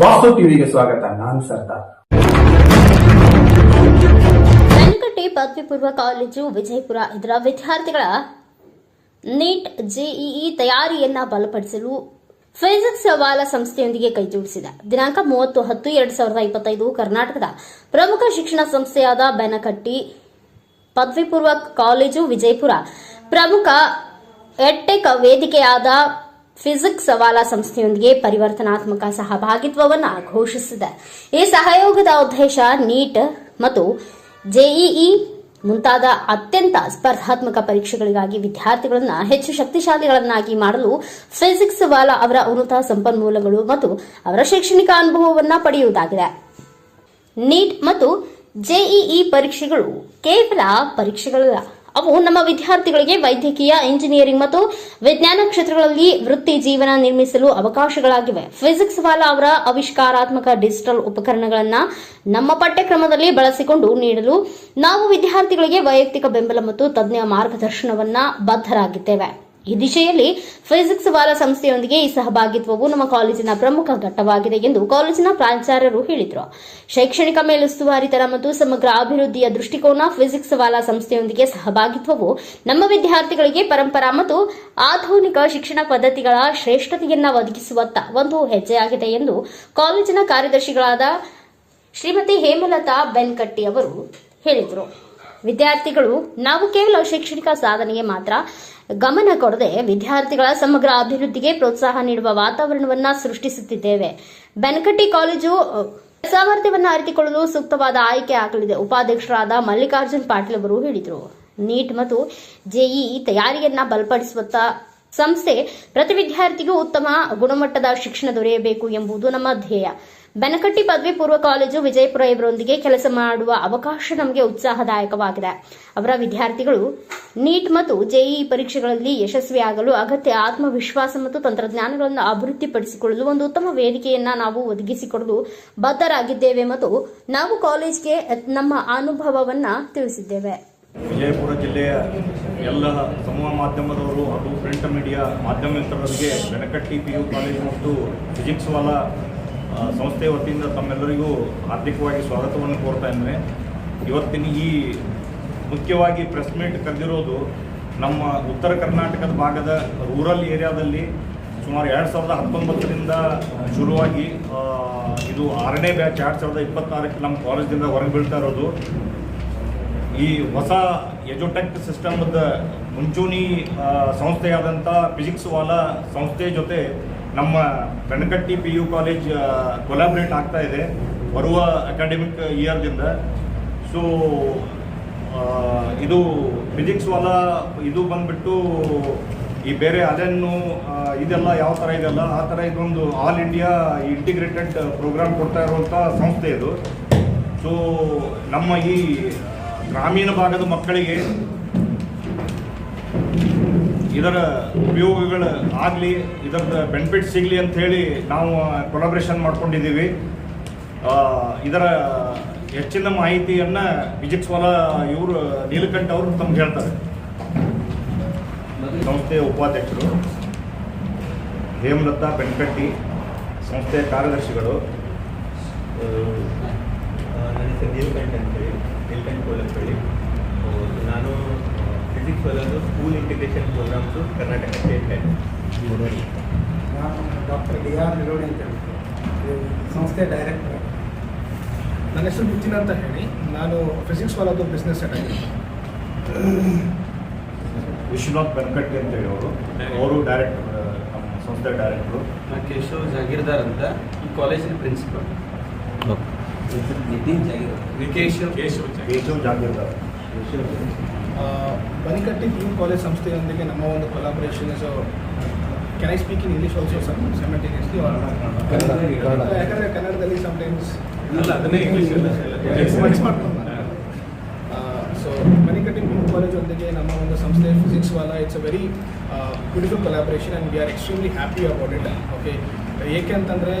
ವಾಸ್ತು ಟಿವಿಗೆ ಸ್ವಾಗತ, ನಾನು ಸರ್ದಾರ್. ಪದವಿ ಪೂರ್ವ ಕಾಲೇಜು ವಿಜಯಪುರ, ಇದರ ವಿದ್ಯಾರ್ಥಿಗಳ ನೀಟ್ ಜೆಇಇ ತಯಾರಿಯನ್ನ ಬಲಪಡಿಸಲು ಫಿಸಿಕ್ಸ್ ಸವಾಲ ಸಂಸ್ಥೆಯೊಂದಿಗೆ ಕೈಜೋಡಿಸಿದೆ ದಿನಾಂಕ ಮೂವತ್ತು ಹತ್ತು, ಎರಡ್ ಸಾವಿರದ ಇಪ್ಪತ್ತೈದು, ಕರ್ನಾಟಕದ ಪ್ರಮುಖ ಶಿಕ್ಷಣ ಸಂಸ್ಥೆಯಾದ ಬೆನಕಟ್ಟಿ ಪದವಿ ಪೂರ್ವ ಕಾಲೇಜು ವಿಜಯಪುರ. ಪ್ರಮುಖ ಎಡ್ಟೆಕ್ ವೇದಿಕೆಯಾದ ಫಿಸಿಕ್ಸ್ ಸವಾಲ ಸಂಸ್ಥೆಯೊಂದಿಗೆ ಪರಿವರ್ತನಾತ್ಮಕ ಸಹಭಾಗಿತ್ವವನ್ನು ಘೋಷಿಸಿದೆ. ಈ ಸಹಯೋಗದ ಉದ್ದೇಶ ನೀಟ್ ಮತ್ತು ಜೆಇಇ ಮುಂತಾದ ಅತ್ಯಂತ ಸ್ಪರ್ಧಾತ್ಮಕ ಪರೀಕ್ಷೆಗಳಿಗಾಗಿ ವಿದ್ಯಾರ್ಥಿಗಳನ್ನು ಹೆಚ್ಚು ಶಕ್ತಿಶಾಲಿಗಳನ್ನಾಗಿ ಮಾಡಲು ಫಿಸಿಕ್ಸ್ ಸವಾಲ ಅವರ ಉನ್ನತ ಸಂಪನ್ಮೂಲಗಳು ಮತ್ತು ಅವರ ಶೈಕ್ಷಣಿಕ ಅನುಭವವನ್ನು ಪಡೆಯುವುದಾಗಿದೆ. ನೀಟ್ ಮತ್ತು ಜೆಇಇ ಪರೀಕ್ಷೆಗಳು ಕೇವಲ ಪರೀಕ್ಷೆಗಳಲ್ಲ. ಅವು ನಮ್ಮ ವಿದ್ಯಾರ್ಥಿಗಳಿಗೆ ವೈದ್ಯಕೀಯ, ಇಂಜಿನಿಯರಿಂಗ್ ಮತ್ತು ವಿಜ್ಞಾನ ಕ್ಷೇತ್ರಗಳಲ್ಲಿ ವೃತ್ತಿ ಜೀವನ ನಿರ್ಮಿಸಲು ಅವಕಾಶಗಳಾಗಿವೆ. ಫಿಸಿಕ್ಸ್ ವಾಲ ಅವರ ಆವಿಷ್ಕಾರಾತ್ಮಕ ಡಿಜಿಟಲ್ ಉಪಕರಣಗಳನ್ನು ನಮ್ಮ ಪಠ್ಯಕ್ರಮದಲ್ಲಿ ಬಳಸಿಕೊಂಡು ನೀಡಲು ನಾವು ವಿದ್ಯಾರ್ಥಿಗಳಿಗೆ ವೈಯಕ್ತಿಕ ಬೆಂಬಲ ಮತ್ತು ತಜ್ಞ ಮಾರ್ಗದರ್ಶನವನ್ನು ಬದ್ಧರಾಗಿದ್ದೇವೆ. ಈ ದಿಶೆಯಲ್ಲಿ ಫಿಸಿಕ್ಸ್ ವಾಲ ಸಂಸ್ಥೆಯೊಂದಿಗೆ ಈ ಸಹಭಾಗಿತ್ವವು ನಮ್ಮ ಕಾಲೇಜಿನ ಪ್ರಮುಖ ಘಟ್ಟವಾಗಿದೆ ಎಂದು ಕಾಲೇಜಿನ ಪ್ರಾಚಾರ್ಯರು ಹೇಳಿದರು. ಶೈಕ್ಷಣಿಕ ಮೇಲುಸ್ತುವಾರಿತನ ಮತ್ತು ಸಮಗ್ರ ಅಭಿವೃದ್ಧಿಯ ದೃಷ್ಟಿಕೋನ ಫಿಸಿಕ್ಸ್ ವಾಲ ಸಂಸ್ಥೆಯೊಂದಿಗೆ ಸಹಭಾಗಿತ್ವವು ನಮ್ಮ ವಿದ್ಯಾರ್ಥಿಗಳಿಗೆ ಪರಂಪರಾ ಮತ್ತು ಆಧುನಿಕ ಶಿಕ್ಷಣ ಪದ್ಧತಿಗಳ ಶ್ರೇಷ್ಠತೆಯನ್ನು ಒದಗಿಸುವತ್ತ ಒಂದು ಹೆಜ್ಜೆಯಾಗಿದೆ ಎಂದು ಕಾಲೇಜಿನ ಕಾರ್ಯದರ್ಶಿಗಳಾದ ಶ್ರೀಮತಿ ಹೇಮಲತಾ ಬೆನ್ಕಟ್ಟಿ ಅವರು ಹೇಳಿದರು. ವಿದ್ಯಾರ್ಥಿಗಳು ನಾವು ಕೇವಲ ಶೈಕ್ಷಣಿಕ ಸಾಧನೆಗೆ ಮಾತ್ರ ಗಮನ ಕೊಡದೆ ವಿದ್ಯಾರ್ಥಿಗಳ ಸಮಗ್ರ ಅಭಿವೃದ್ಧಿಗೆ ಪ್ರೋತ್ಸಾಹ ನೀಡುವ ವಾತಾವರಣವನ್ನ ಸೃಷ್ಟಿಸುತ್ತಿದ್ದೇವೆ. ಬೆನಕಟ್ಟಿ ಕಾಲೇಜು ಸಾಮರ್ಥ್ಯವನ್ನು ಅರಿತುಕೊಳ್ಳಲು ಸೂಕ್ತವಾದ ಆಯ್ಕೆ ಆಗಲಿದೆ. ಉಪಾಧ್ಯಕ್ಷರಾದ ಮಲ್ಲಿಕಾರ್ಜುನ್ ಪಾಟೀಲ್ ಅವರು ಹೇಳಿದರು. ನೀಟ್ ಮತ್ತು ಜೆಇ ತಯಾರಿಯನ್ನ ಬಲಪಡಿಸುವತ್ತ ಸಂಸ್ಥೆ ಪ್ರತಿ ವಿದ್ಯಾರ್ಥಿಗೂ ಉತ್ತಮ ಗುಣಮಟ್ಟದ ಶಿಕ್ಷಣ ದೊರೆಯಬೇಕು ಎಂಬುದು ನಮ್ಮ ಧ್ಯೇಯ. ಬೆನಕಟ್ಟಿ ಪದವಿ ಪೂರ್ವ ಕಾಲೇಜು ವಿಜಯಪುರ ಇವರೊಂದಿಗೆ ಕೆಲಸ ಮಾಡುವ ಅವಕಾಶ ನಮಗೆ ಉತ್ಸಾಹದಾಯಕವಾಗಿದೆ. ಅವರ ವಿದ್ಯಾರ್ಥಿಗಳು ನೀಟ್ ಮತ್ತು ಜೆಇಇ ಪರೀಕ್ಷೆಗಳಲ್ಲಿ ಯಶಸ್ವಿಯಾಗಲು ಅಗತ್ಯ ಆತ್ಮವಿಶ್ವಾಸ ಮತ್ತು ತಂತ್ರಜ್ಞಾನಗಳನ್ನು ಅಭಿವೃದ್ಧಿಪಡಿಸಿಕೊಳ್ಳಲು ಒಂದು ಉತ್ತಮ ವೇದಿಕೆಯನ್ನ ನಾವು ಒದಗಿಸಿಕೊಡಲು ಬದ್ಧರಾಗಿದ್ದೇವೆ ಮತ್ತು ನಾವು ಕಾಲೇಜ್ಗೆ ನಮ್ಮ ಅನುಭವವನ್ನ ತಿಳಿಸಿದ್ದೇವೆ. ವಿಜಯಪುರ ಜಿಲ್ಲೆಯ ಎಲ್ಲ ಸಮೂಹ ಮಾಧ್ಯಮದವರು ಹಾಗೂ ಪ್ರಿಂಟ್ ಮೀಡಿಯಾ ಮಾಧ್ಯಮ ಮಿತ್ರರಿಗೆ ಬೆನಕಟ್ಟಿ ಪಿ ಯು ಕಾಲೇಜು ಮತ್ತು ಫಿಸಿಕ್ಸ್ ವಾಲ ಆ, ಸಂಸ್ಥೆಯ ವತಿಯಿಂದ ತಮ್ಮೆಲ್ಲರಿಗೂ ಹಾರ್ದಿಕವಾಗಿ ಸ್ವಾಗತವನ್ನು ಕೋರ್ತಾ ಇದ್ದೇನೆ. ಇವತ್ತಿನ ಈ ಮುಖ್ಯವಾಗಿ ಪ್ರೆಸ್ ಮೀಟ್ ಕರೆದಿರೋದು ನಮ್ಮ ಉತ್ತರ ಕರ್ನಾಟಕದ ಭಾಗದ ರೂರಲ್ ಏರಿಯಾದಲ್ಲಿ ಸುಮಾರು ಎರಡು ಸಾವಿರದ ಹತ್ತೊಂಬತ್ತರಿಂದ ಶುರುವಾಗಿ ಇದು ಆರನೇ ಬ್ಯಾಚ್ ಎರಡು ಸಾವಿರದ ಇಪ್ಪತ್ತಾರಕ್ಕೆ ನಮ್ಮ ಕಾಲೇಜಿಂದ ಹೊರಗೆ ಬೀಳ್ತಾ ಇರೋದು. ಈ ಹೊಸ ಎಜುಟೆಕ್ ಸಿಸ್ಟಮ್ದ ಮುಂಚೂಣಿ ಸಂಸ್ಥೆಯಾದಂಥ ಫಿಸಿಕ್ಸ್ ವಾಲ ಸಂಸ್ಥೆ ಜೊತೆ ನಮ್ಮ Benakatti P U college collaborate ಆಗ್ತಾ ಇದೆ ಬರುವ ಅಕಾಡೆಮಿಕ್ ಇಯರ್ದಿಂದ ಸೊ ಇದು ಫಿಸಿಕ್ಸ್ ವಾಲ ಇದು ಬಂದ್ಬಿಟ್ಟು ಈ ಬೇರೆ ಅದನ್ನು ಇದೆಲ್ಲ ಯಾವ ಥರ ಇದೆಲ್ಲ, ಆ ಥರ ಇದೊಂದು ಆಲ್ ಇಂಡಿಯಾ ಇಂಟಿಗ್ರೇಟೆಡ್ ಪ್ರೋಗ್ರಾಮ್ ಕೊಡ್ತಾ ಇರುವಂಥ ಸಂಸ್ಥೆ ಇದು. ಸೊ ನಮ್ಮ ಈ ಗ್ರಾಮೀಣ ಭಾಗದ ಮಕ್ಕಳಿಗೆ ಇದರ ಉಪಯೋಗಗಳು ಆಗಲಿ, ಇದರದ ಬೆನಿಫಿಟ್ ಸಿಗಲಿ ಅಂತ ಹೇಳಿ ನಾವು ಕೊಲಾಬ್ರೇಷನ್ ಮಾಡ್ಕೊಂಡಿದ್ದೀವಿ. ಇದರ ಹೆಚ್ಚಿನ ಮಾಹಿತಿಯನ್ನು ಫಿಸಿಕ್ಸ್ ವಾಲ ಇವರು, ನೀಲಕಂಠ ಅವರು ತಮ್ಗೆ ಹೇಳ್ತಾರೆ. ಸಂಸ್ಥೆಯ ಉಪಾಧ್ಯಕ್ಷರು, ಹೇಮಲತಾ, ಬೆನ್ಕಟ್ಟಿ, ಸಂಸ್ಥೆಯ ಕಾರ್ಯದರ್ಶಿಗಳು ನನ್ನ ಹೆಸರು ನೀಲಕಂಠ ಆ್ಯಂಡ್ ಕೋಲ್ ಅಂತೇಳಿ ನಾನು ಫಿಸಿಕ್ಸ್ ಓದೋದು school integration programmes Karnataka state ನಾನು ಡಾಕ್ಟರ್ ಡಿ ಆರ್ ನಿರೋಡಿ ಅಂತ ಹೇಳಿ ಸಂಸ್ಥೆ ಡೈರೆಕ್ಟರ್ ನನ್ನ ಹೆಸರು ಮುಚ್ಚಿನ ಅಂತ ಹೇಳಿ. ನಾನು ಫಿಸಿಕ್ಸ್ ವಾಲದು ಬಿಸ್ನೆಸ್ ಸೆಟ್ ಆಗಿದ್ದೀನಿ. ವಿಶ್ವನಾಥ್ ಬೆನ್ಕಟ್ಟಿ ಅಂತ ಹೇಳಿ ಅವರು. ಅವರು ಡೈರೆಕ್ಟರ್ ಸಂಸ್ಥೆ ಡೈರೆಕ್ಟರು ನಾನು ಕೇಶವ್ ಜಾಗೀರ್ದಾರ್ ಅಂತ ಈ ಕಾಲೇಜಿನ principal Nitin Keshav Keshav Jagirdar Banikatti P U college ಸಂಸ್ಥೆಯೊಂದಿಗೆ ನಮ್ಮ ಒಂದು collaboration is can I speak in English also some simultaneously ಯಾಕಂದರೆ ಕನ್ನಡದಲ್ಲಿ sometimes so Banikatti P college ಒಂದಿಗೆ ನಮ್ಮ ಒಂದು ಸಂಸ್ಥೆ physics Vala it's a very beautiful collaboration and we are extremely happy about it okay ಏಕೆ ಅಂತಂದರೆ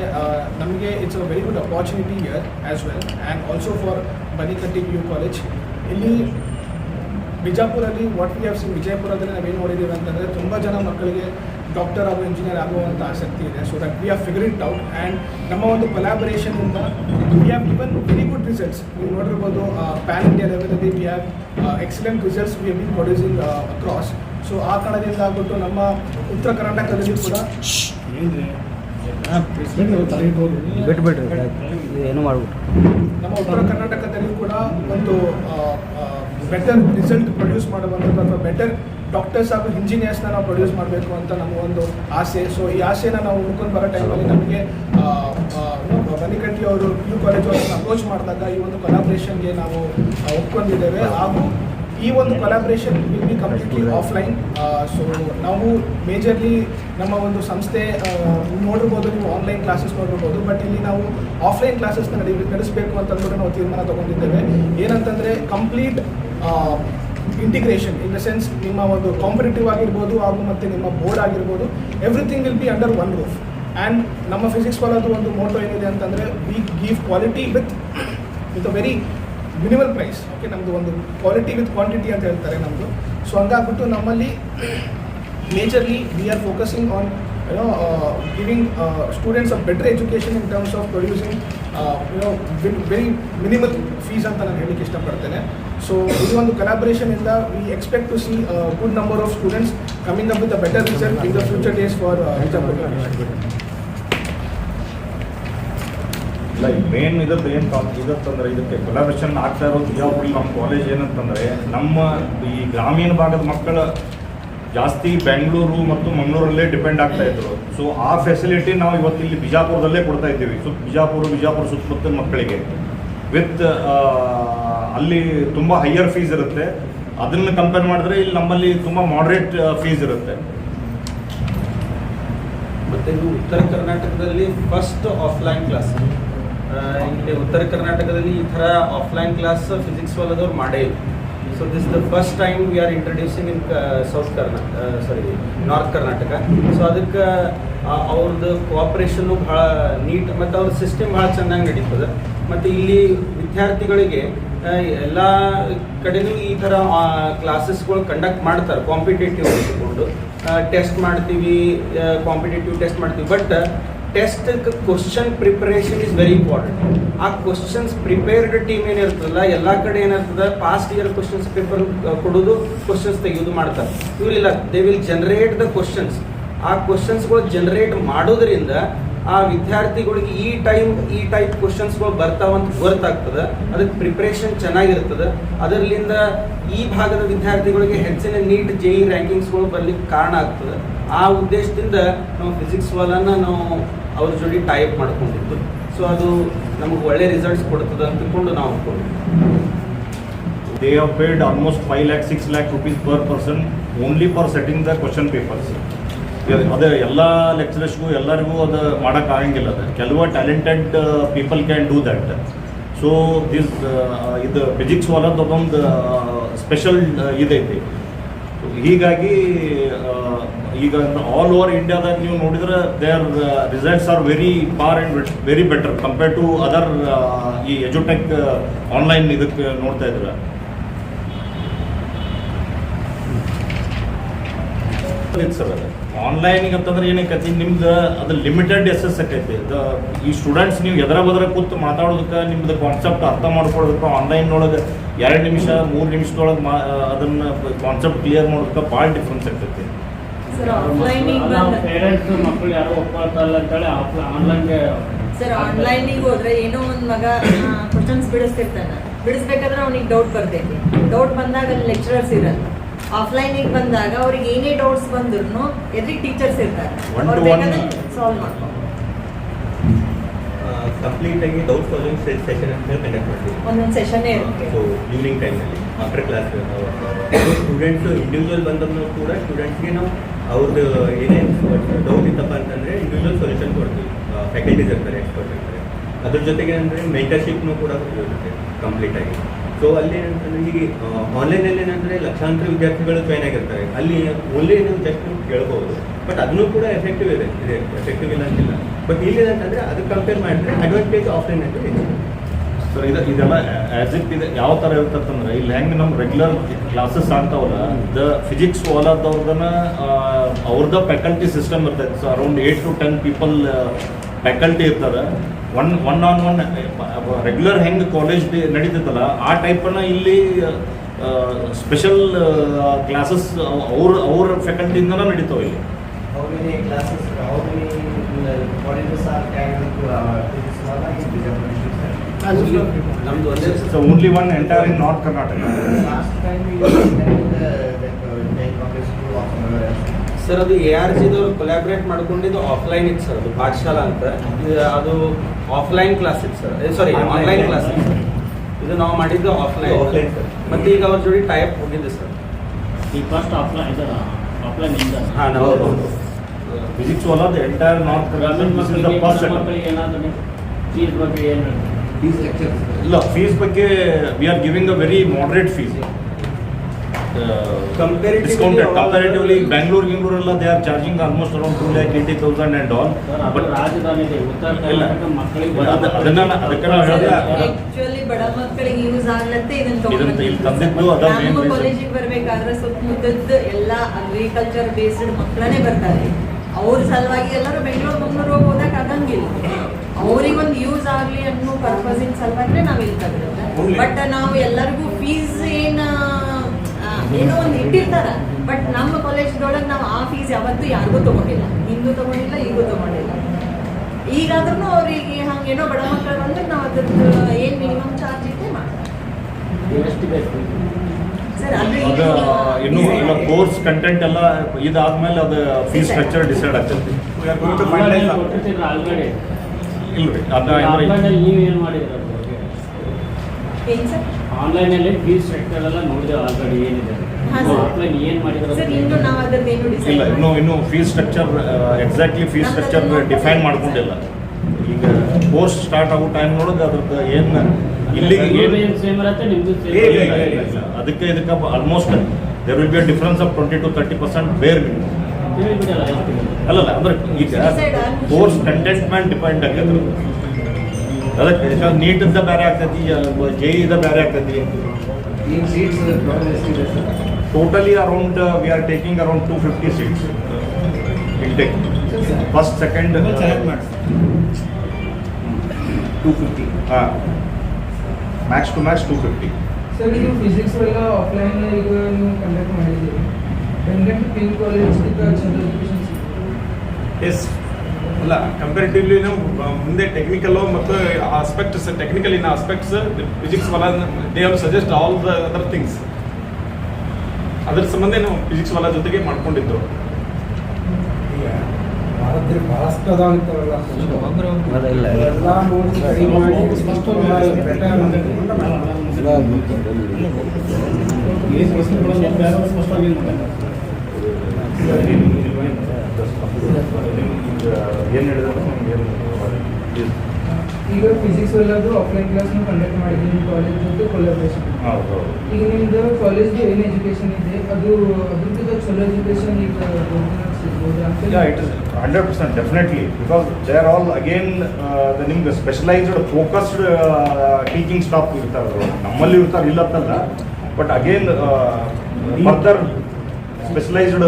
ನಮಗೆ it's a very good opportunity here as well and also for Banikatti U college ಇಲ್ಲಿ ಬಿಜಾಪುರಲ್ಲಿ what we have seen ವಿಜಯಪುರದಲ್ಲಿ ನಾವೇನು ನೋಡಿದ್ದೀವಿ ಅಂತಂದರೆ ತುಂಬ ಜನ ಮಕ್ಕಳಿಗೆ ಡಾಕ್ಟರ್ ಆಗೋ ಇಂಜಿನಿಯರ್ ಆಗುವಂಥ ಆಸಕ್ತಿ ಇದೆ. So that we are figure it out and ನಮ್ಮ ಒಂದು ಕೊಲಾಬರೇಷನಿಂದ we have given very good results ನೀವು ನೋಡಿರ್ಬೋದು ಪ್ಯಾನ್ ಇಂಡಿಯಾ ಲೆವೆಲಲ್ಲಿ we have excellent results we have been producing across so ಆ ಕಾರಣದಿಂದ ಆಗ್ಬಿಟ್ಟು ನಮ್ಮ ಉತ್ತರ ಕರ್ನಾಟಕದಲ್ಲಿ ಕೂಡ ಏನು ಮಾಡ್ಬಿಟ್ಟು ನಮ್ಮ ಉತ್ತರ ಕರ್ನಾಟಕದಲ್ಲಿ ಕೂಡ ಒಂದು ಬೆಟರ್ ರಿಸಲ್ಟ್ ಪ್ರೊಡ್ಯೂಸ್ ಮಾಡುವಂಥದ್ದು ಅಥವಾ ಬೆಟರ್ ಡಾಕ್ಟರ್ಸ್ ಹಾಗೂ ಇಂಜಿನಿಯರ್ಸ್ನ ನಾವು ಪ್ರೊಡ್ಯೂಸ್ ಮಾಡಬೇಕು ಅಂತ ನಮ್ಮ ಒಂದು ಆಸೆ. ಸೊ ಈ ಆಸೆನ ನಾವು ಹುಡ್ಕೊಂಡು ಬರೋ ಟೈಮಲ್ಲಿ ನಮಗೆ ಬನಿಕಟ್ಟಿ ಅವರು ಯು ಕಾಲೇಜ್ ಅವ್ರನ್ನ ಅಪ್ರೋಚ್ ಮಾಡಿದಾಗ ಈ ಒಂದು ಕೊಲಾಬ್ರೇಷನ್ಗೆ ನಾವು ಒಪ್ಕೊಂಡಿದ್ದೇವೆ. ಹಾಗೂ ಈ ಒಂದು collaboration will be completely offline so ನಾವು ಮೇಜರ್ಲಿ ನಮ್ಮ ಒಂದು ಸಂಸ್ಥೆ ಆ, ನೋಡಿರ್ಬೋದು ನೀವು ಆನ್ಲೈನ್ ಕ್ಲಾಸಸ್ ನೋಡಿರ್ಬೋದು ಬಟ್ ಇಲ್ಲಿ ನಾವು ಆಫ್ಲೈನ್ ಕ್ಲಾಸಸ್ನ ನಡಿ ನಡೆಸಬೇಕು ಅಂತ ಅಂದ್ಬಿಟ್ಟು ನಾವು ತೀರ್ಮಾನ ತಗೊಂಡಿದ್ದೇವೆ. ಏನಂತಂದರೆ complete integration in the sense ನಿಮ್ಮ ಒಂದು ಕಾಂಪಿಟೇಟಿವ್ ಆಗಿರ್ಬೋದು ಹಾಗೂ ಮತ್ತು ನಿಮ್ಮ ಬೋರ್ಡ್ ಆಗಿರ್ಬೋದು everything will be under one roof and ನಮ್ಮ ಫಿಸಿಕ್ಸ್ ವಾಲದು ಒಂದು ಮೋಟೋ ಏನಿದೆ ಅಂತಂದರೆ we give quality with with a very minimal price. Okay ನಮ್ಮದು ಒಂದು ಕ್ವಾಲಿಟಿ ವಿತ್ ಕ್ವಾಂಟಿಟಿ ಅಂತ ಹೇಳ್ತಾರೆ ನಮ್ಮದು ಸೊ ಹಂಗಾಗ್ಬಿಟ್ಟು ನಮ್ಮಲ್ಲಿ majorly we are focusing on you know giving students of better education in terms of producing you know very minimal fees ಅಂತ ನಾನು ಹೇಳಲಿಕ್ಕೆ ಇಷ್ಟಪಡ್ತೇನೆ. ಸೊ ಇದು ಒಂದು ಇಂದ we expect to see good number of students coming up with a better result in the future days for ಈ main ಇದಕ್ಕೆ ಏನು ಇದತ್ತಂದ್ರೆ ಇದಕ್ಕೆ ಕೊಲಾಬ್ರೇಷನ್ ಆಗ್ತಾ ಇರೋದು ಬಿಜಾಪುರ ನಮ್ಮ ಕಾಲೇಜ್ ಏನಂತಂದರೆ, ನಮ್ಮ ಈ ಗ್ರಾಮೀಣ ಭಾಗದ ಮಕ್ಕಳ ಜಾಸ್ತಿ ಬೆಂಗಳೂರು ಮತ್ತು ಮಂಗಳೂರಲ್ಲೇ ಡಿಪೆಂಡ್ ಆಗ್ತಾ ಇದ್ರು. ಸೊ ಆ ಫೆಸಿಲಿಟಿ ನಾವು ಇವತ್ತು ಇಲ್ಲಿ ಬಿಜಾಪುರದಲ್ಲೇ ಕೊಡ್ತಾ ಇದ್ದೀವಿ. ಸುತ್ತ ಬಿಜಾಪುರ ಬಿಜಾಪುರ ಸುತ್ತಮುತ್ತಲ ಮಕ್ಕಳಿಗೆ. ವಿತ್ ಅಲ್ಲಿ ತುಂಬ ಹೈಯರ್ ಫೀಸ್ ಇರುತ್ತೆ. ಅದನ್ನು ಕಂಪೇರ್ ಮಾಡಿದ್ರೆ ಇಲ್ಲಿ ನಮ್ಮಲ್ಲಿ ತುಂಬ ಮಾಡ್ರೇಟ್ ಫೀಸ್ ಇರುತ್ತೆ. ಮತ್ತು ಇದು ಉತ್ತರ ಕರ್ನಾಟಕದಲ್ಲಿ ಫಸ್ಟ್ ಆಫ್ಲೈನ್ ಕ್ಲಾಸ್ ಇಲ್ಲಿ ಉತ್ತರ ಕರ್ನಾಟಕದಲ್ಲಿ ಈ ಥರ ಆಫ್ಲೈನ್ ಕ್ಲಾಸ್ ಫಿಸಿಕ್ಸ್ ಒಳದವ್ರು ಮಾಡೇ ಇಲ್ಲ. So this the first time we are introducing in south Karnataka sorry north Karnataka so ಅದಕ್ಕೆ ಅವ್ರದ್ದು ಕೋಆಪ್ರೇಷನ್ನು ಭಾಳ ನೀಟ್ ಮತ್ತು ಅವ್ರ ಸಿಸ್ಟಮ್ ಭಾಳ ಚೆನ್ನಾಗಿ ನಡೀತದೆ. ಮತ್ತು ಇಲ್ಲಿ ವಿದ್ಯಾರ್ಥಿಗಳಿಗೆ ಎಲ್ಲ ಕಡೆನೂ ಈ ಥರ ಕ್ಲಾಸಸ್ಗಳು ಕಂಡಕ್ಟ್ ಮಾಡ್ತಾರೆ ಕಾಂಪಿಟೇಟಿವ್ ಇಟ್ಕೊಂಡು. ಟೆಸ್ಟ್ ಮಾಡ್ತೀವಿ ಕಾಂಪಿಟೇಟಿವ್ ಟೆಸ್ಟ್ ಮಾಡ್ತೀವಿ. But test question preparation is very important ಆ ಕ್ವಶನ್ಸ್ ಪ್ರಿಪೇರ್ಡ್ ಟೀಮ್ ಏನಿರ್ತದಲ್ಲ ಎಲ್ಲ ಕಡೆ ಏನಿರ್ತದೆ ಪಾಸ್ಟ್ ಇಯರ್ ಕ್ವಶನ್ಸ್ ಪೇಪರ್ ಕೊಡೋದು ಕ್ವಶನ್ಸ್ ತೆಗೆಯೋದು ಮಾಡ್ತಾರೆ. ಇವರಿಲ್ಲ they will generate the questions ಆ ಕ್ವಶನ್ಸ್ಗಳು ಜನರೇಟ್ ಮಾಡೋದ್ರಿಂದ ಆ ವಿದ್ಯಾರ್ಥಿಗಳಿಗೆ ಈ ಟೈಮ್ ಈ ಟೈಪ್ ಕ್ವಶನ್ಸ್ಗಳು ಬರ್ತಾವಂತ ಗೊತ್ತಾಗ್ತದೆ. ಅದಕ್ಕೆ ಪ್ರಿಪ್ರೇಷನ್ ಚೆನ್ನಾಗಿರ್ತದೆ. ಅದರಲ್ಲಿಂದ ಈ ಭಾಗದ ವಿದ್ಯಾರ್ಥಿಗಳಿಗೆ ಹೆಚ್ಚಿನ ನೀಟ್ ಜೆ ಇ ರ್ಯಾಂಕಿಂಗ್ಸ್ಗಳು ಬರ್ಲಿಕ್ಕೆ ಕಾರಣ ಆಗ್ತದೆ. ಆ ಉದ್ದೇಶದಿಂದ ನಾವು ಫಿಸಿಕ್ಸ್ ವಾಲನ್ನ ನಾವು ಅವ್ರ ಜೋಡಿ ಟೈಪ್ ಮಾಡ್ಕೊಂಡಿದ್ದು. ಸೊ ಅದು ನಮಗೆ ಒಳ್ಳೆ ರಿಸಲ್ಟ್ಸ್ ಕೊಡ್ತದೆ ಅಂತ ತಿಳ್ಕೊಂಡು ನಾವು ಅಂದ್ಕೊಂಡಿದ್ವಿ they have paid almost 5 lakh 6 lakh rupees per person only for setting the question papers ಅದೇ ಎಲ್ಲ ಲೆಕ್ಚರರ್ಸ್ಗೂ ಎಲ್ಲರಿಗೂ ಅದು ಮಾಡೋಕ್ಕಾಗಂಗಿಲ್ಲ ಅದು ಕೆಲವು talented people can do that so this ಇದು ಫಿಸಿಕ್ಸ್ ವಾಲದ್ದು ಒಂದು ಸ್ಪೆಷಲ್ ಇದೈತಿ ಹೀಗಾಗಿ ಈಗ ಆಲ್ ಓವರ್ ಇಂಡಿಯಾದಾಗ ನೀವು ನೋಡಿದ್ರೆ their results are very far and very better compare to other ಈ ಎಜುಟೆಕ್ ಆನ್ಲೈನ್ ಇದಕ್ಕೆ ನೋಡ್ತಾ ಇದ್ರೆ. ಸರ್ ಆನ್ಲೈನಿಗೆ ಅಂತಂದ್ರೆ ಏನೈತಿ ನಿಮ್ದು ಅದು ಲಿಮಿಟೆಡ್ ಎಸ್ ಆಕೈತಿ. ಈ ಸ್ಟೂಡೆಂಟ್ಸ್ ನೀವು ಎದರ ಬದರ ಕೂತು ಮಾತಾಡೋದಕ್ಕೆ ನಿಮ್ದು ಕಾನ್ಸೆಪ್ಟ್ ಅರ್ಥ ಮಾಡ್ಕೊಳ್ಳೋದಕ್ಕೆ ಆನ್ಲೈನ್ ಒಳಗೆ ಎರಡು ನಿಮಿಷ ಮೂರು ನಿಮಿಷದೊಳಗೆ ಮಾ ಅದನ್ನ ಕಾನ್ಸೆಪ್ಟ್ ಕ್ಲಿಯರ್ ಮಾಡೋದಕ್ಕೆ ಭಾಳ ಡಿಫ್ರೆನ್ಸ್ ಆಗ್ತೈತಿ ಸರ್ ಆನ್ಲೈನಿಂಗ್ ಪೇರೆಂಟ್ಸ್ ಮಕ್ಕಳು ಯಾರು ಒಪ್ಕೊಳ್ತಾ ಇಲ್ಲ ಅಂತೇಳಿ ಆನ್ಲೈನ್ಗೆ ಸರ್ ಆನ್ಲೈನಿಗೆ ಹೋದ್ರೆ ಏನೋ ಒಂದು ಮಗ ಕ್ವಶನ್ಸ್ ಬಿಡಿಸ್ತಿರ್ತಾನೆ. ಬಿಡಿಸ್ಬೇಕಾದ್ರೆ ಅವ್ನಿಗೆ ಡೌಟ್ ಬರ್ತೈತಿ. ಡೌಟ್ ಬಂದಾಗ ಅಲ್ಲಿ ಲೆಕ್ಚರರ್ಸ್ ಇರಲ್ಲ. ಆಫ್ಲೈನಿಗೆ ಬಂದಾಗ ಅವ್ರಿಗೆ ಏನೇ ಡೌಟ್ಸ್ ಬಂದ್ರು ಎದ್ರಿಗೆ ಟೀಚರ್ಸ್ ಇರ್ತಾರೆ. ಸಾಲ್ವ್ ಮಾಡ್ಕೊಂಡು ಕಂಪ್ಲೀಟ್ ಆಗಿ ಡೌಟ್ ಸಾಲ್ವಿಂಗ್ ಸೆಷನ್ ಅಂತ ಕಂಡಕ್ಟ್ ಮಾಡ್ತೀವಿ. ಒಂದೊಂದು ಸೆಷನ್ನೇ ಇರುತ್ತೆ. ಸೊ ಈವ್ನಿಂಗ್ ಟೈಮಲ್ಲಿ ಆಫ್ಟರ್ ಕ್ಲಾಸ್ ಸ್ಟೂಡೆಂಟ್ಸ್ ಇಂಡಿವಿಜುವಲ್ ಬಂದನ್ನು ಕೂಡ ಸ್ಟೂಡೆಂಟ್ಸ್ಗೆ ನಾವು ಅವ್ರದ್ದು ಏನೇ ಡೌಟ್ ಇತ್ತಪ್ಪ ಅಂತಂದರೆ ಇಂಡಿವಿಜುವಲ್ ಸೊಲ್ಯೂಷನ್ ಕೊಡ್ತೀವಿ. ಫ್ಯಾಕಲ್ಟೀಸ್ ಇರ್ತಾರೆ ಎಕ್ಸ್ಪರ್ಟ್ ಇರ್ತಾರೆ. ಅದ್ರ ಜೊತೆಗೆ ಅಂದರೆ ಮೆಂಟರ್ಶಿಪ್ನು ಕೂಡ ಇರುತ್ತೆ ಕಂಪ್ಲೀಟ್ ಆಗಿ. ಸೊ ಅಲ್ಲಿ ಏನಂತಂದ್ರೆ ಈಗ ಆನ್ಲೈನಲ್ಲಿ ಏನಂದ್ರೆ ಲಕ್ಷಾಂತರ ವಿದ್ಯಾರ್ಥಿಗಳು ಜಾಯ್ನ್ ಆಗಿರ್ತಾರೆ. ಅಲ್ಲಿ ಓನ್ಲಿ ನೀವು ಜಸ್ಟ್ ಕೇಳ್ಬೋದು. ಬಟ್ ಅದನ್ನು ಕೂಡ ಎಫೆಕ್ಟಿವ್ ಇದೆ. ಇದೆ ಎಫೆಕ್ಟಿವ್ ಇಲ್ಲ ಅಂತಿಲ್ಲ. ಬಟ್ ಇಲ್ಲಿ ಏನಂತಂದ್ರೆ ಅದು ಕಂಪೇರ್ ಮಾಡಿದ್ರೆ ಅಡ್ವಾಂಟೇಜ್ ಆಫ್ಲೈನ್ ಅಂತ ಇದೆ. ಸರ್ ಇದು, ಇದೆಲ್ಲ ಆಸ್ ಇಟ್ ಇದೆ ಯಾವ ಥರ ಇರ್ತದಂದ್ರೆ ಇಲ್ಲಿ ಹೆಂಗೆ ನಮ್ಮ ರೆಗ್ಯುಲರ್ ಕ್ಲಾಸಸ್ ಆಗ್ತಾವಲ್ಲ ದ ಫಿಸಿಕ್ಸ್ ಓಲಾದವ್ರದನ್ನ ಅವ್ರದ್ದು ಫ್ಯಾಕಲ್ಟಿ ಸಿಸ್ಟಮ್ ಇರ್ತೈತೆ so around eight to ten people faculty ಇರ್ತಾರೆ. One one on one regular ಹೆಂಗೆ ಕಾಲೇಜ್ ನಡೀತೈತಲ್ಲ ಆ ಟೈಪನ್ನು ಇಲ್ಲಿ ಸ್ಪೆಷಲ್ ಕ್ಲಾಸಸ್ ಅವ್ರ ಅವ್ರ ಫ್ಯಾಕಲ್ಟಿಯಿಂದನೇ ನಡೀತಾವೆ ಇಲ್ಲಿ. Only one entire in north Karnataka sir ಅದು ಎ ಆರ್ ಜಿದವ್ರು ಕೊಲಾಬ್ರೇಟ್ ಮಾಡ್ಕೊಂಡಿದ್ದು ಆಫ್ಲೈನ್ ಇತ್ತು ಸರ್ ಅದು ಪಾಠಶಾಲಾ ಅಂತ. ಅದು ಆಫ್ಲೈನ್ ಕ್ಲಾಸ್ ಇತ್ತು ಸರ್. ಸಾರಿ ಆನ್ಲೈನ್ ಕ್ಲಾಸ್ ಇತ್ತು ಇದು ನಾವು ಮಾಡಿದ್ದು ಆಫ್ಲೈನ್ ಆಫ್ಲೈನ್ ಸರ್ ಮತ್ತೆ ಈಗ ಅವ್ರ ಜೋಡಿ ಟೈಪ್ ಹೋಗಿದ್ದೆ ಸರ್. ಈ ಫಸ್ಟ್ ಆಫ್ಲೈನ್ ಇದರ ಆಫ್ಲೈನ್ ಇಂದ ಹಾಂ ನಾವು Physics Wallah the entire north ಗ್ರಾಮೀಣ ಕರ್ನಾಟಕ ಫಸ್ಟ್ ಏನಾದರೂ ಫೀಸ್ ಬಗ್ಗೆ ಏನು ಇಲ್ಲ ಫೀಸ್ ಬಗ್ಗೆ we are giving a very moderate fees Comparatively discounted all- comparatively Bangalore ಗಿಂಗ್ಳೂರೆಲ್ಲ they are charging almost around two lakh eighty thousand and all sir ಅದು ಇದೆ ಉತ್ತರ ಇಲ್ಲ. ಕರ್ನಾಟಕ ಮಕ್ಕಳಿಗೆ ಬಡ ಅದು- ಅದನ್ನ ನಾ- ಅದಕ್ಕೆ ನಾವು ಹೇಳ್ದೆ. ಆಕ್ಚುಲಿ ಬಡ ಮಕ್ಕಳಿಗೆ ಯೂಸ್ ಆಗ್ಲತ್ತೆ ಇದನ್ನ ಇದನ್ನ ಇಲ್ಲಿ ತಂದಿದ್ದು ಅದ main ನಮ್ಮ reason. ಕಾಲೇಜಿಗೆ ಬರ್ಬೇಕಾದ್ರೆ ಸುತ್ತಮುತ್ತದ ಎಲ್ಲ ಅಗ್ರಿಕಲ್ಚರ್ ಬೇಸ್ಡ್ ಮಕ್ಕಳೇ ಬರ್ತಾರೆ. ಅವ್ರ ಸಲುವಾಗಿ ಎಲ್ಲರೂ ಬೆಂಗಳೂರು ಮಂಗಳೂರು ಹೋಗಿ ಓದಕ್ ಆಗಂಗಿಲ್ಲ. ಅವ್ರಿಗೆ ಒಂದು ಯೂಸ್ ಆಗ್ಲಿ ಅನ್ನೋ ಪರ್ಪಸಿನ ಸಲುವಾಗಿ ನಾವು ಇಲ್ಲಿ ಬಟ್ ನಾವು ಎಲ್ಲರಿಗೂ ಫೀಸ್ ಏನ ಒಂದು ಇಟ್ಟಿರ್ತಾರ. ಬಟ್ ನಮ್ಮ ಕಾಲೇಜ್ದೊಳಗೆ ನಾವು ಆ ಫೀಸ್ ಯಾವತ್ತೂ ಯಾರಿಗೂ ತಗೊಂಡಿಲ್ಲ. ಹಿಂದೂ ತಗೊಂಡಿಲ್ಲ ಈಗೂ ತಗೊಂಡಿಲ್ಲ. ಈಗಾದ್ರೂ ಅವರಿಗೆ ಹಂಗೇನೋ ಬಡ ಮಕ್ಕಳು ಬಂದ್ರೆ ನಾವು ಅದ್ರದ್ದು ಏನು ಮಿನಿಮಮ್ ಚಾರ್ಜ್ ಇದೆ ಮಾಡ್ತೀವಿ ಇನ್ನು ಎಲ್ಲ ಕೋರ್ಸ್ ಕಂಟೆಂಟ್ ಎಲ್ಲ ಇದಾದ್ಮೇಲೆ ಅದು ಫೀಸ್ ಸ್ಟ್ರಕ್ಚರ್ ಡಿಸೈಡ್ ಆಗ್ತೈತಿ ಇಲ್ರಿ ಅದ ನೀವು ಏನು ಮಾಡಿದ್ರ ಏನು ಸರ್? ಆನ್ಲೈನಲ್ಲಿ ಫೀಸ್ ಸ್ಟ್ರಕ್ಚರ್ ಎಲ್ಲ ನೋಡಿದೆ ಆಲ್ರೆಡಿ ಏನಿದೆ. ಆಫ್ಲೈನ್ ಏನು ಮಾಡಿದ್ರ? ಸರ್ ಇನ್ನು ನಾವು ಇಲ್ಲ ಇನ್ನೂ ಇನ್ನು fees structure exactly fees structure define ಮಾಡ್ಕೊಂಡಿಲ್ಲ. ಈಗ ಕೋರ್ಸ್ ಸ್ಟಾರ್ಟ್ ಆಗೋ ಟೈಮ್ ನೋಡಿದ್ರೆ ಅದ್ರದ್ದು ಏನು ಇಲ್ಲಿಗೆ ಏನು ಸೇಮ್ ಇರುತ್ತೆ ಸೇಮ್ ಇಲ್ಲ. ಅದಕ್ಕೆ ಇದಕ್ಕೆ almost there will be a difference of twenty to thirty percent ಬೇರ್ ಅಲ್ಲಲ್ಲ ಅಂದ್ರೆ ಈಗ ಕಂಟೆಂಟ್ಮೆಂಟ್ ಕೋರ್ಸ್ ಕಂಟೆಂಟ್ ಮೇಲೆ ಡಿಪೆಂಡ್ ಆಗತ್ತೆ ಅದಕ್ಕೆ ಯಾಕಂದ್ರೆ ನೀಟಿಂದ ಬೇರೆ ಆಗ್ತೈತಿ ಜೆ ಇದ ಬೇರೆ ಆಗ್ತೈತಿ In seats, uh, total estimate, sir. Totally around we are taking around two fifty seats intake first second Two fifty. ಹಾಂ max to max two fifty sir ಇದು ಫಿಸಿಕ್ಸ್ ಎಲ್ಲ ಆಫ್ಲೈನ್ ಈಗ ನೀವು ಕಂಡಕ್ಟ್ ಮಾಡಿದ್ದೀರಿ ಬೆಂಗಳೂರು ಪಿನ್ ಕಾಲೇಜ್ ಚಲೋ ಎಜುಕೇಶನ್ ಎಸ್ ಅಲ್ಲ ಕಂಪೇರಿಟಿವ್ಲಿ ನಾವು ಮುಂದೆ ಟೆಕ್ನಿಕಲ್ ಮತ್ತು aspects technical in aspects Physics Wallah they have suggest all the other things ಅದ್ರ ಸಂಬಂಧ ನಾವು ಫಿಸಿಕ್ಸ್ ವಲ ಜೊತೆಗೆ ಮಾಡ್ಕೊಂಡಿದ್ದು ಈಗ ಸ್ಪಷ್ಟವಾಗಿ ಬಹಳಷ್ಟು ಅದಾವ ಅಂತಾರಲ್ಲ ಇಲ್ಲ ಎಲ್ಲ ನೋಡಿ ಸ್ಟಡಿ ಮಾಡಿ ಸ್ಪಷ್ಟವಾಗಿ better ಏನು ಹೇಳಿದ್ರು ಏನು ಈಗ ಫಿಸಿಕ್ಸ್ ಎಲ್ಲಾದರೂ ಆಫ್ಲೈನ್ ಕ್ಲಾಸ್ ಕಂಡಕ್ಟ್ ಮಾಡಿದ್ದೀನಿ ಕಾಲೇಜ್ ಜೊತೆ ಕೊಲಾಬ್ರೇಷನ್ ಈಗ ನಿಮ್ದು ಕಾಲೇಜ್ದು ಏನು ಎಜುಕೇಶನ್ ಇದೆ? ಅದು ಅದ್ರದ್ದು ಚಲೋ ಎಜುಕೇಶನ್ ಈಗ hundred percent definitely because they are all again ನಿಮ್ಗೆ ಸ್ಪೆಷಲೈಸ್ಡ್ ಫೋಕಸ್ಡ್ ಟೀಚಿಂಗ್ ಸ್ಟಾಫ್ ಇರ್ತಾರೆ ಅವರು. ನಮ್ಮಲ್ಲಿ ಇರ್ತಾರೆ ಇಲ್ಲ ಅಂತಲ್ಲ. But again further specialised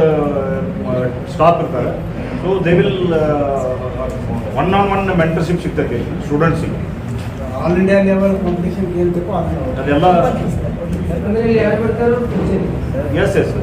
staff ಇರ್ತಾರೆ. So they will one on one mentorship ಸಿಗ್ತೈತಿ ಸ್ಟೂಡೆಂಟ್ಸಿಗೆ ಆಲ್ ಇಂಡಿಯಾ ಲೆವೆಲ್ ಕಾಂಪಿಟೇಷನ್ ಏನು ಬೇಕೋ ಅದೆಲ್ಲ ಎಸ್ ಎಸ್